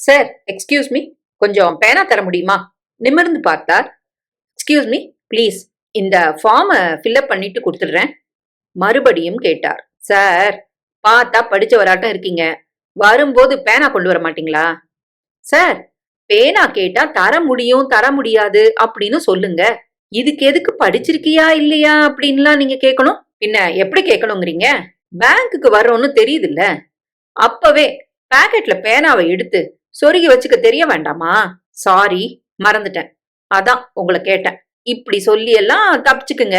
Sir excuse me கொஞ்சம் பேனா தர முடியுமா? நிமிர்ந்து பார்த்தார். எக்ஸ்கியூஸ் மீ ப்ளீஸ் இந்த ஃபார்மை ஃபில்அப் பண்ணிட்டு கொடுத்துடுறேன். மறுபடியும் கேட்டார். சார் பார்த்தா படிச்சவராட்டம் இருக்கீங்க. வரும்போது பேனா கொண்டு வர மாட்டீங்களா? சார் பேனா கேட்டா தர முடியும் தர முடியாது அப்படின்னு சொல்லுங்க. இதுக்கு எதுக்கு படிச்சிருக்கியா இல்லையா அப்படின்லாம் நீங்க கேட்கணும் பின்ன எப்படி கேட்கணுங்கிறீங்க பேங்க்குக்கு வர்றோம்னு தெரியுதுல்ல. அப்பவே பேக்கெட்ல பேனாவை எடுத்து சொருகி வச்சுக்க தெரிய வேண்டாமா? சாரி மறந்துட்டேன். அதான் உங்களை கேட்டேன். இப்படி சொல்லி எல்லாம் தப்பிச்சுக்குங்க.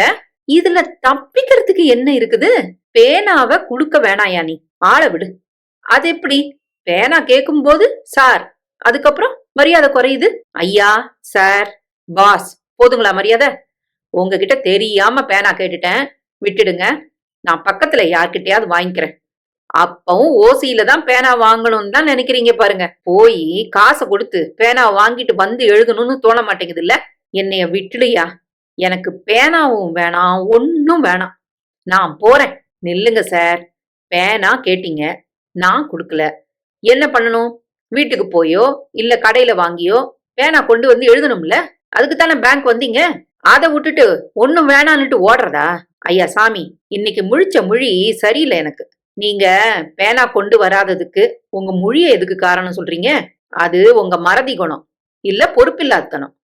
இதுல தப்பிக்கிறதுக்கு என்ன இருக்குது? பேனாவை குடுக்க வேணாயா நீ? ஆள விடு. அது எப்படி? பேனா கேட்கும்போது சார் அதுக்கப்புறம் மரியாதை குறையுது. ஐயா சார் பாஸ் போதுங்களா மரியாதை? உங்ககிட்ட தெரியாம பேனா கேட்டுட்டேன். விட்டுடுங்க. நான் பக்கத்துல யார்கிட்டயாவது வாங்கிக்கிறேன். அப்பவும் ஓசியில தான் பேனா வாங்கணும்னு தான் நினைக்கிறீங்க பாருங்க. போய் காசை கொடுத்து பேனா வாங்கிட்டு வந்து எழுதணும்னு தோண மாட்டேங்குது இல்ல என்னைய விட்டுலையா எனக்கு பேனாவும் வேணாம் ஒன்னும் வேணாம். நான் போறேன். நில்லுங்க சார். பேனா கேட்டீங்க. நான் கொடுக்கல. என்ன பண்ணணும்? வீட்டுக்கு போயோ இல்ல கடையில வாங்கியோ பேனா கொண்டு வந்து எழுதணும்ல? அதுக்கு தானே பேங்க் வந்தீங்க? அதை விட்டுட்டு ஒன்னும் வேணான்னுட்டு ஓடுறதா? ஐயா சாமி இன்னைக்கு முழிச்ச மொழி சரியில்லை எனக்கு. நீங்க பேனா கொண்டு வராததுக்கு உங்க மொழிய எதுக்கு காரணம் சொல்றீங்க? அது உங்க மறதி குணம். இல்ல பொறுப்பில்லாதனம்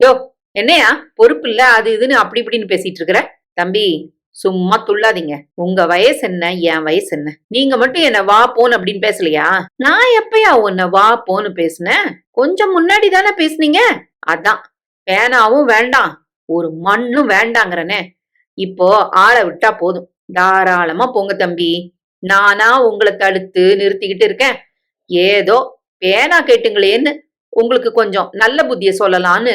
யோ என்னையா? பொறுப்பு இல்ல அது இதுன்னு அப்படி இப்படின்னு பேசிட்டு இருக்கிற? தம்பி சும்மா துள்ளாதீங்க. உங்க வயசு என்ன? என் வயசு என்ன? நீங்க மட்டும் என்ன வா போன் அப்படின்னு பேசலையா? நான் எப்பயா உன்னை வா போன்னு பேசுனேன்? கொஞ்சம் முன்னாடி தானே பேசுனீங்க? அதான். பேனாவும் வேண்டாம். ஒரு மண்ணும் வேண்டாங்கிறனே. இப்போ ஆளை விட்டா போதும். தாராளமா போங்க தம்பி. நானா உங்களை தடுத்து நிறுத்திக்கிட்டு இருக்கேன். ஏதோ பேனா கேட்டுங்களேன்னு உங்களுக்கு கொஞ்சம் நல்ல புத்திய சொல்லலான்னு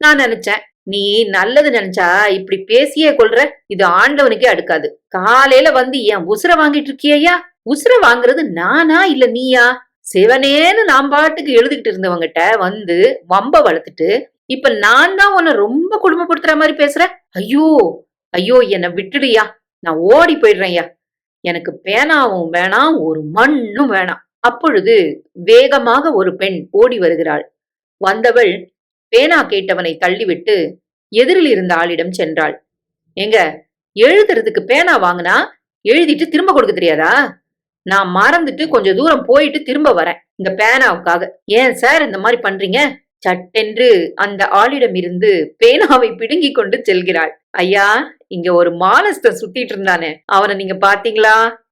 நான் நினைச்சேன். நீ நல்லது நினைச்சா இப்படி பேசியே கொள்ற. இது ஆண்டவனுக்கே அடுக்காது. காலையில வந்து ஏன் உசுர வாங்கிட்டு இருக்கியா உசுர வாங்குறது நானா இல்ல நீயா? சிவனேன்னு நான் பாட்டுக்கு எழுதிக்கிட்டு இருந்தவங்கிட்ட வந்து வம்ப வளர்த்துட்டு இப்ப நான் தான் உன்னை ரொம்ப குடும்பப்படுத்துற மாதிரி பேசுறேன் ஐயோ ஐயோ என்னை விட்டுடுயா நான் ஓடி போயிடுறேன்யா எனக்கு பேனாவும் வேணாம் ஒரு மண்ணும் வேணாம். அப்பொழுது வேகமாக ஒரு பெண் ஓடி வருகிறாள். வந்தவள் பேனா கேட்டவனை தள்ளிவிட்டு எதிரில் இருந்த ஆளிடம் சென்றாள். எங்க எழுதுறதுக்கு பேனா வாங்கினா எழுதிட்டு திரும்ப கொடுக்க தெரியாதா? நான் மறந்துட்டு கொஞ்சம் தூரம் போயிட்டு திரும்ப வரேன் இந்த பேனாவுக்காக. ஏன் சார் இந்த மாதிரி பண்றீங்க? சட்டென்று அந்த ஆளிடமிருந்து பேனாவை பிடுங்கி கொண்டு செல்கிறாள். ஐயா இங்க ஒரு மானஸ்தன் சுத்திட்டு இருந்தானே. அவனை நீங்க பாத்தீங்களா